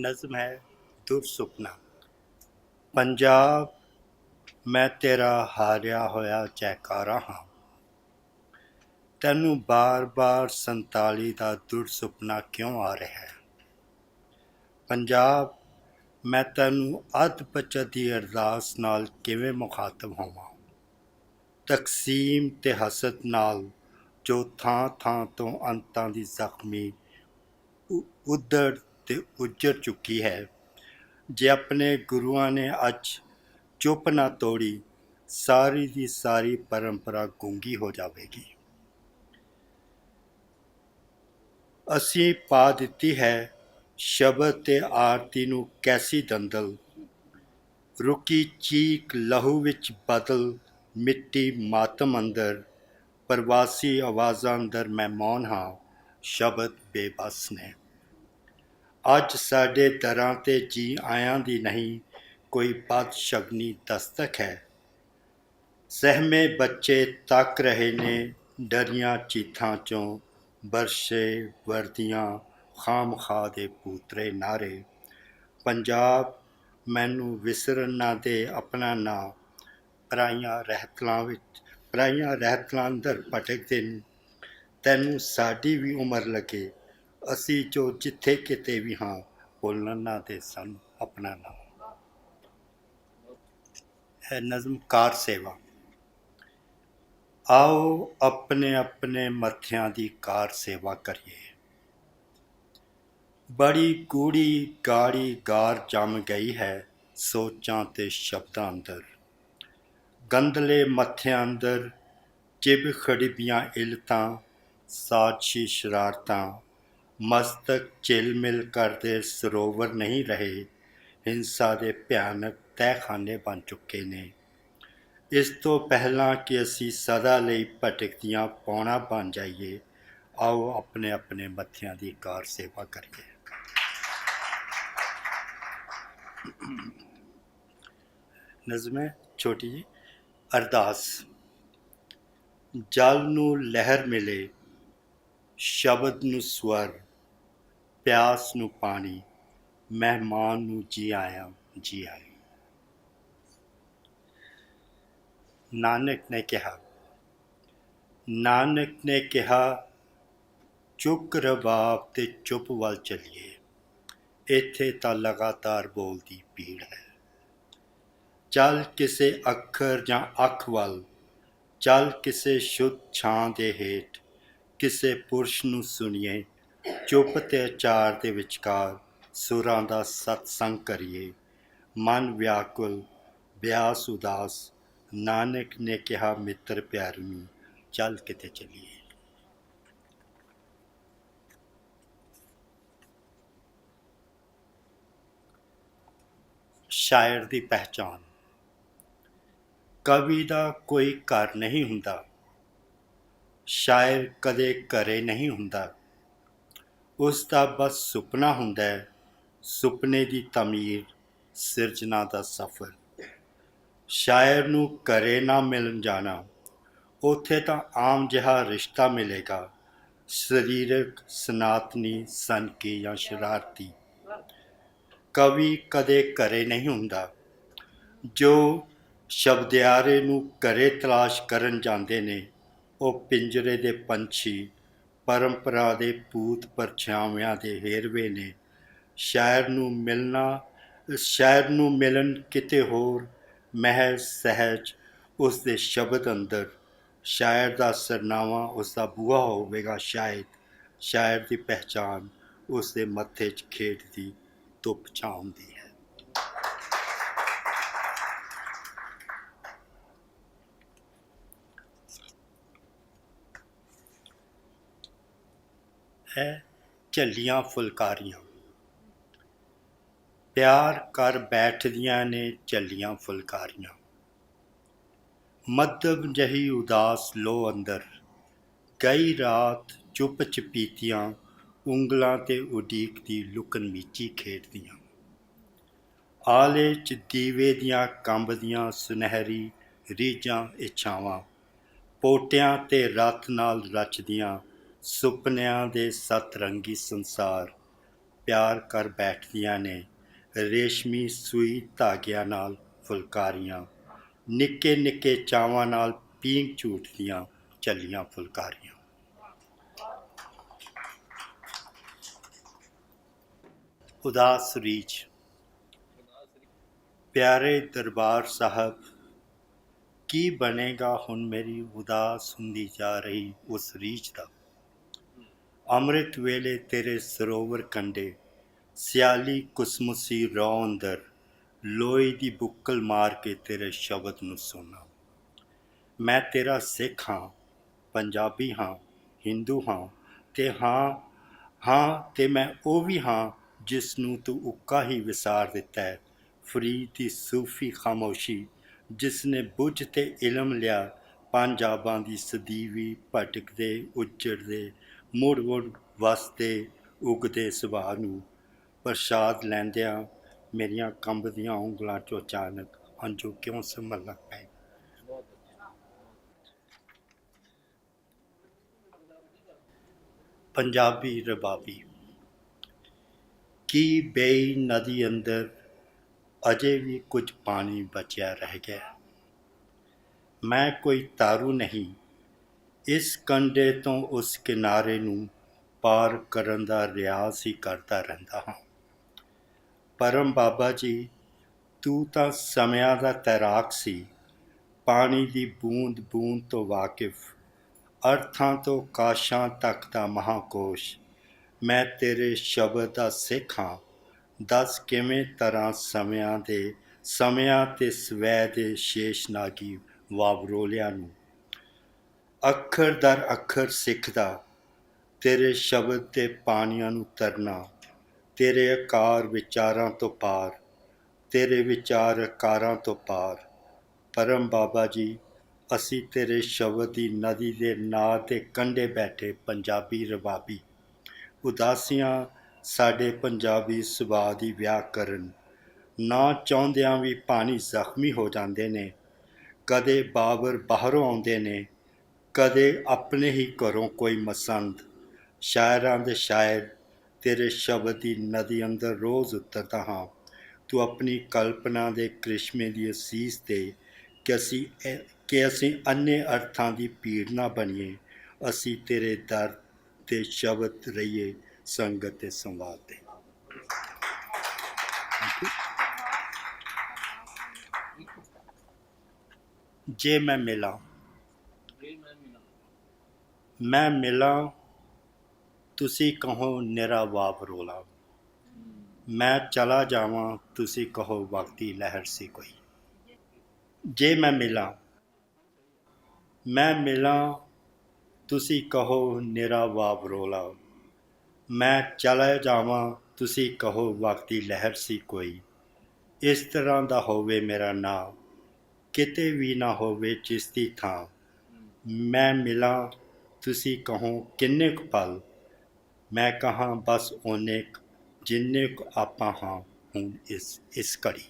ਨਜ਼ਮ ਹੈ ਦੁਰ ਸੁਪਨਾ। ਪੰਜਾਬ, ਮੈਂ ਤੇਰਾ ਹਾਰਿਆ ਹੋਇਆ ਚੈਕਾਰਾ ਹਾਂ। ਤੈਨੂੰ ਬਾਰ-ਬਾਰ 47 ਦਾ ਦੁਰ ਸੁਪਨਾ ਕਿਉਂ ਆ ਰਿਹਾ ਹੈ? ਪੰਜਾਬ, ਮੈਂ ਤੈਨੂੰ ਅੱਧ ਬਚਤ ਦੀ ਅਰਦਾਸ ਨਾਲ ਕਿਵੇਂ ਮੁਖਾਤਬ ਹੋਵਾਂ? ਤਕਸੀਮ ਤੇ ਹਸਦ ਨਾਲ ਜੋ ਥਾਂ ਥਾਂ ਤੋਂ ਅੰਤਾਂ ਦੀ ਜ਼ਖਮੀ ਉ- ਤੇ ਉੱਜੜ ਚੁੱਕੀ ਹੈ। ਜੇ ਆਪਣੇ ਗੁਰੂਆਂ ਨੇ ਅੱਜ ਚੁੱਪ ਨਾ ਤੋੜੀ, ਸਾਰੀ ਦੀ ਸਾਰੀ ਪਰੰਪਰਾ ਗੂੰਗੀ ਹੋ ਜਾਵੇਗੀ। ਅਸੀਂ ਪਾ ਦਿੱਤੀ ਹੈ ਸ਼ਬਦ ਤੇ ਆਰਤੀ ਨੂੰ ਕੈਸੀ ਦੰਦਲ। ਰੁਕੀ ਚੀਕ ਲਹੂ ਵਿੱਚ ਬਦਲ, ਮਿੱਟੀ ਮਾਤਮ ਅੰਦਰ, ਪ੍ਰਵਾਸੀ ਆਵਾਜ਼ਾਂ ਅੰਦਰ ਮੈਂ ਮੌਨ ਹਾਂ, ਸ਼ਬਦ ਬੇਬਸ ਨੇ। ਅੱਜ ਸਾਡੇ ਦਰਾਂ ਤੇ ਜੀ ਆਇਆਂ ਦੀ ਨਹੀਂ, ਕੋਈ ਬਦ ਸ਼ਗਨੀ ਦਸਤਕ ਹੈ। ਸਹਿਮੇ ਬੱਚੇ ਤੱਕ ਰਹੇ ਨੇ ਡਰੀਆਂ ਚੀਥਾਂ ਚੋਂ, ਬਰਸ਼ੇ ਵਰਦੀਆਂ ਖਾਮਖਾ ਦੇ ਪੂਤਰੇ ਨਾਰੇ। ਪੰਜਾਬ ਮੈਨੂੰ ਵਿਸਰਨ ਨਾ ਦੇ ਆਪਣਾ ਨਾਂ, ਪਰਾਈਆਂ ਰਹਿਤਲਾਂ ਵਿੱਚ, ਪਰਾਈਆਂ ਰਹਿਤਲਾਂ ਅੰਦਰ ਭਟਕਦੇ ਨੇ। ਤੈਨੂੰ ਸਾਡੀ ਵੀ ਉਮਰ ਲੱਗੇ ਅਸੀਂ ਜੋ ਜਿੱਥੇ ਕਿਤੇ ਵੀ ਹਾਂ, ਬੋਲਣ ਨਾ ਦੇ ਸਾਨੂੰ, ਆਪਣਾ ਨਾਮ। ਹੈ ਨਜ਼ਮ ਕਾਰ ਸੇਵਾ। ਆਓ ਆਪਣੇ ਆਪਣੇ ਮੱਥਿਆਂ ਦੀ ਕਾਰ ਸੇਵਾ ਕਰੀਏ। ਬੜੀ ਗੂੜੀ ਗਾੜੀ ਗਾਰ ਜੰਮ ਗਈ ਹੈ, ਸੋਚਾਂ ਤੇ ਸ਼ਬਦਾਂ ਅੰਦਰ। ਗੰਦਲੇ ਮੱਥਿਆਂ ਅੰਦਰ ਚਿਬ ਖੜੀਆਂ ਇਲਤਾਂ, ਸਾਚੀ ਸ਼ਰਾਰਤਾਂ ਮਸਤਕ ਝਿਲਮਿਲ ਕਰਦੇ ਸਰੋਵਰ ਨਹੀਂ ਰਹੇ। ਹਿੰਸਾ ਦੇ ਭਿਆਨਕ ਤਹਿਖਾਨੇ ਬਣ ਚੁੱਕੇ ਨੇ। ਇਸ ਤੋਂ ਪਹਿਲਾਂ ਕਿ ਅਸੀਂ ਸਦਾ ਲਈ ਭਟਕਦੀਆਂ ਪੌਣਾ ਬਣ ਜਾਈਏ, ਆਓ ਆਪਣੇ ਆਪਣੇ ਮੱਥਿਆਂ ਦੀ ਕਾਰ ਸੇਵਾ ਕਰੀਏ। ਨਜ਼ਮ ਹੈ ਛੋਟੀ ਜੀ, ਅਰਦਾਸ। ਜਲ ਨੂੰ ਲਹਿਰ ਮਿਲੇ, ਸ਼ਬਦ ਨੂੰ ਸਵਰ ਪਿਆਸ ਨੂੰ ਪਾਣੀ, ਮਹਿਮਾਨ ਨੂੰ ਜੀ ਆਇਆ ਜੀ ਆਇਆ। ਨਾਨਕ ਨੇ ਕਿਹਾ, ਨਾਨਕ ਨੇ ਕਿਹਾ, ਚੁੱਕ ਰਬਾਬ ਤੇ ਚੁੱਪ ਵੱਲ ਚਲੀਏ। ਇੱਥੇ ਤਾਂ ਲਗਾਤਾਰ ਬੋਲਦੀ ਪੀੜ ਹੈ। ਚੱਲ ਕਿਸੇ ਅੱਖਰ ਜਾਂ ਅੱਖ ਵੱਲ, ਚੱਲ ਕਿਸੇ ਸ਼ੁੱਧ ਛਾਂ ਦੇ ਹੇਠ, ਕਿਸੇ ਪੁਰਸ਼ ਨੂੰ ਸੁਣੀਏ ਚੁੱਪ ਤੇ ਅਚਾਰ ਦੇ ਵਿਚਕਾਰ ਸੁਰਾਂ ਦਾ ਸਤਸੰਗ ਕਰੀਏ। ਮਨ ਵਿਆਕੁਲ, ਬਿਆਸ ਉਦਾਸ, ਨਾਨਕ ਨੇ ਕਿਹਾ, ਮਿੱਤਰ ਪਿਆਰਮੀ, ਚੱਲ ਕਿਤੇ ਚਲੀਏ। ਸ਼ਾਇਰ ਦੀ ਪਹਿਚਾਨ ਕਵੀ ਦਾ ਕੋਈ ਘਰ ਨਹੀਂ ਹੁੰਦਾ। ਸ਼ਾਇਰ ਕਦੇ ਘਰੇ ਨਹੀਂ ਹੁੰਦਾ। ਉਸ ਦਾ ਬਸ ਸੁਪਨਾ ਹੁੰਦਾ ਹੈ, ਸੁਪਨੇ ਦੀ ਤਮੀਰ ਸਿਰਜਣਾ ਦਾ ਸਫ਼ਰ। ਸ਼ਾਇਰ ਨੂੰ ਘਰੇ ਨਾ ਮਿਲਣ ਜਾਣਾ, ਉੱਥੇ ਤਾਂ ਆਮ ਜਿਹਾ ਰਿਸ਼ਤਾ ਮਿਲੇਗਾ, ਸਰੀਰਕ ਸਨਾਤਨੀ ਸਨਕੀ ਜਾਂ ਸ਼ਰਾਰਤੀ। ਕਵੀ ਕਦੇ ਘਰੇ ਨਹੀਂ ਹੁੰਦਾ। ਜੋ ਸ਼ਬਦਿਆਰੇ ਨੂੰ ਘਰੇ ਤਲਾਸ਼ ਕਰਨ ਜਾਂਦੇ ਨੇ, ਉਹ ਪਿੰਜਰੇ ਦੇ ਪੰਛੀ ਪਰੰਪਰਾ ਦੇ ਪੂਤ ਪਰਛਾਵਿਆਂ ਦੇ ਹੇਰਵੇ ਨੇ। ਸ਼ਾਇਰ ਨੂੰ ਮਿਲਣਾ ਸ਼ਾਇਰ ਨੂੰ ਮਿਲਣ ਕਿਤੇ ਹੋਰ ਮਹਿਜ਼ ਸਹਿਜ ਉਸ ਦੇ ਸ਼ਬਦ ਅੰਦਰ। ਸ਼ਾਇਰ ਦਾ ਸਰਨਾਵਾ ਉਸ ਦਾ ਬੂਹਾ ਹੋਵੇਗਾ ਸ਼ਾਇਦ। ਸ਼ਾਇਰ ਦੀ ਪਹਿਚਾਨ ਉਸ ਦੇ ਮੱਥੇ 'ਚ ਖੇਡਦੀ ਧੁੱਪ ਛਾਂ ਹੁੰਦੀ ਹੈ ਝੱਲੀਆਂ ਫੁਲਕਾਰੀਆਂ। ਪਿਆਰ ਕਰ ਬੈਠਦੀਆਂ ਨੇ ਝੱਲੀਆਂ ਫੁਲਕਾਰੀਆਂ। ਮੱਧਮ ਜਹੀ ਉਦਾਸ ਲੋ ਅੰਦਰ ਗਈ ਰਾਤ ਚੁੱਪ ਚਪੀਤੀਆਂ ਉਂਗਲਾਂ ਤੇ ਉਡੀਕ ਦੀ ਲੁਕਨ ਮੀਚੀ ਖੇਡਦੀਆਂ। ਆਲੇ ਚ ਦੀਵੇ ਦੀਆਂ ਕੰਬਦੀਆਂ ਸੁਨਹਿਰੀ ਰੀਜਾਂ ਇੱਛਾਵਾਂ ਪੋਟਿਆਂ ਤੇ ਰਤ ਨਾਲ ਰਚਦੀਆਂ ਸੁਪਨਿਆਂ ਦੇ ਸਤਰੰਗੀ ਸੰਸਾਰ। ਪਿਆਰ ਕਰ ਬੈਠਦੀਆਂ ਨੇ, ਰੇਸ਼ਮੀ ਸੂਈ ਧਾਗਿਆਂ ਨਾਲ ਫੁਲਕਾਰੀਆਂ। ਨਿੱਕੇ ਨਿੱਕੇ ਚਾਵਾਂ ਨਾਲ ਪੀਂਘ ਝੂਟਦੀਆਂ ਚੱਲੀਆਂ ਫੁਲਕਾਰੀਆਂ। ਉਦਾਸ ਰੀਚ ਪਿਆਰੇ ਦਰਬਾਰ ਸਾਹਿਬ, ਕੀ ਬਣੇਗਾ ਹੁਣ ਮੇਰੀ ਉਦਾਸ ਹੁੰਦੀ ਜਾ ਰਹੀ ਉਸ ਰੀਚ ਦਾ? ਅੰਮ੍ਰਿਤ ਵੇਲੇ ਤੇਰੇ ਸਰੋਵਰ ਕੰਡੇ ਸਿਆਲੀ ਕੁਸਮੁਸੀ ਰੌ ਅੰਦਰ ਲੋਈ ਦੀ ਬੁੱਕਲ ਮਾਰ ਕੇ ਤੇਰੇ ਸ਼ਬਦ ਨੂੰ ਸੁਣਾ। ਮੈਂ ਤੇਰਾ ਸਿੱਖ ਹਾਂ, ਪੰਜਾਬੀ ਹਾਂ, ਹਿੰਦੂ ਹਾਂ, ਤੇ ਹਾਂ ਹਾਂ, ਤੇ ਮੈਂ ਉਹ ਵੀ ਹਾਂ ਜਿਸ ਨੂੰ ਤੂੰ ਉੱਕਾ ਹੀ ਵਿਸਾਰ ਦਿੱਤਾ ਹੈ। ਫਰੀਦ ਦੀ ਸੂਫੀ ਖਾਮੋਸ਼ੀ, ਜਿਸ ਨੇ ਬੁੱਝ ਤੇ ਇਲਮ ਲਿਆ, ਪੰਜਾਬਾਂ ਦੀ ਸਦੀਵੀ ਭਟਕਦੇ, ਉੱਜੜਦੇ ਮੁੜ ਮੁੜ ਵਸਦੇ ਉਗਦੇ ਸੁਭਾਅ ਨੂੰ ਪ੍ਰਸ਼ਾਦ ਲੈਂਦਿਆਂ ਮੇਰੀਆਂ ਕੰਬਦੀਆਂ ਉਂਗਲਾਂ ਚੋਂ ਅਚਾਨਕ ਹੰਝੂ ਕਿਉਂ ਸੰਭਲ ਲੱਗ ਪਏ? ਪੰਜਾਬੀ ਰਬਾਬੀ, ਕੀ ਬੇਈ ਨਦੀ ਅੰਦਰ ਅਜੇ ਵੀ ਕੁਝ ਪਾਣੀ ਬਚਿਆ ਰਹਿ ਗਿਆ? ਮੈਂ ਕੋਈ ਤਾਰੂ ਨਹੀਂ ਇਸ ਕੰਢੇ ਤੋਂ ਉਸ ਕਿਨਾਰੇ ਨੂੰ ਪਾਰ ਕਰਨ ਦਾ ਰਿਆਜ਼ ਹੀ ਕਰਦਾ ਰਹਿੰਦਾ ਹਾਂ। ਪਰਮ ਬਾਬਾ ਜੀ, ਤੂੰ ਤਾਂ ਸਮਿਆਂ ਦਾ ਤੈਰਾਕ ਸੀ। ਪਾਣੀ ਦੀ ਬੂੰਦ ਬੂੰਦ ਤੋਂ ਵਾਕਿਫ, ਅਰਥਾਂ ਤੋਂ ਕਾਸ਼ਾਂ ਤੱਕ ਦਾ ਮਹਾਕੋਸ਼। ਮੈਂ ਤੇਰੇ ਸ਼ਬਦ ਦਾ ਸਿੱਖ ਹਾਂ। ਦੱਸ ਕਿਵੇਂ ਤਰ੍ਹਾਂ ਸਮਿਆਂ ਦੇ, ਸਮਿਆਂ ਤੇ ਸਵੈ ਦੇ ਸ਼ੇਸ਼ਨਾਗੀ ਵਾਵਰੋਲਿਆਂ ਨੂੰ ਅੱਖਰ ਦਰ ਅੱਖਰ ਸਿੱਖਦਾ, ਤੇਰੇ ਸ਼ਬਦ ਤੇ ਪਾਣੀਆਂ ਨੂੰ ਤਰਨਾ, ਤੇਰੇ ਆਕਾਰ ਵਿਚਾਰਾਂ ਤੋਂ ਪਾਰ, ਤੇਰੇ ਵਿਚਾਰ ਆਕਾਰਾਂ ਤੋਂ ਪਾਰ। ਪਰਮ ਬਾਬਾ ਜੀ, ਅਸੀਂ ਤੇਰੇ ਸ਼ਬਦ ਦੀ ਨਦੀ ਦੇ ਨਾਂ ਤੇ ਕੰਢੇ ਬੈਠੇ ਪੰਜਾਬੀ ਰਬਾਬੀ ਉਦਾਸੀਆਂ ਸਾਡੇ ਪੰਜਾਬੀ ਸੁਭਾਅ ਦੀ ਵਿਆਹ ਕਰਨ ਨਾ ਚਾਹੁੰਦਿਆਂ ਵੀ ਪਾਣੀ ਜ਼ਖਮੀ ਹੋ ਜਾਂਦੇ ਨੇ, ਕਦੇ ਬਾਬਰ ਬਾਹਰੋਂ ਆਉਂਦੇ ਨੇ ਕਦੇ ਆਪਣੇ ਹੀ ਘਰੋਂ ਕੋਈ ਮਸੰਦ। ਸ਼ਾਇਰਾਂ ਦੇ ਸ਼ਾਇਰ ਤੇਰੇ ਸ਼ਬਦ ਦੀ ਨਦੀ ਅੰਦਰ ਰੋਜ਼ ਉਤਰਦਾ ਹਾਂ। ਤੂੰ ਆਪਣੀ ਕਲਪਨਾ ਦੇ ਕ੍ਰਿਸ਼ਮੇ ਦੀ ਅਸੀਸ ਤੇ ਕਿ ਅਸੀਂ ਇਹ- ਕਿ ਅਸੀਂ ਅੰਨੇ ਅਰਥਾਂ ਦੀ ਪੀੜ ਨਾ ਬਣੀਏ। ਅਸੀਂ ਤੇਰੇ ਦਰ ਤੇ ਸ਼ਬਦ ਰਹੀਏ, ਸੰਗਤ ਤੇ ਸੰਵਾਦ ਦੇ ਜੇ ਮੈਂ ਮਿਲਾਂ ਮੈਂ ਮਿਲਾਂ, ਤੁਸੀਂ ਕਹੋ ਨਿਰਾ ਵਾਪ ਰੋਲਾ। ਮੈਂ ਚਲਾ ਜਾਵਾਂ, ਤੁਸੀਂ ਕਹੋ ਵਕਤੀ ਲਹਿਰ ਸੀ ਕੋਈ। ਜੇ ਮੈਂ ਮਿਲਾਂ ਮੈਂ ਮਿਲਾਂ, ਤੁਸੀਂ ਕਹੋ ਨਿਰਾ ਵਾਪ ਰੋਲਾ। ਮੈਂ ਚਲਾ ਜਾਵਾਂ, ਤੁਸੀਂ ਕਹੋ ਵਕਤੀ ਲਹਿਰ ਸੀ ਕੋਈ। ਇਸ ਤਰ੍ਹਾਂ ਦਾ ਹੋਵੇ ਮੇਰਾ ਨਾਂ ਕਿਤੇ ਵੀ ਨਾ ਹੋਵੇ ਜਿਸ ਦੀ ਥਾਂ। ਮੈਂ ਮਿਲਾਂ ਤੁਸੀਂ ਕਹੋ ਕਿੰਨੇ ਕੁ ਪਲ? ਮੈਂ ਕਹਾਂ ਬਸ ਓਨੇ ਕੁ, ਜਿੰਨੇ ਕੁ ਆਪਾਂ ਹਾਂ ਹੁਣ ਇਸ ਇਸ ਘੜੀ।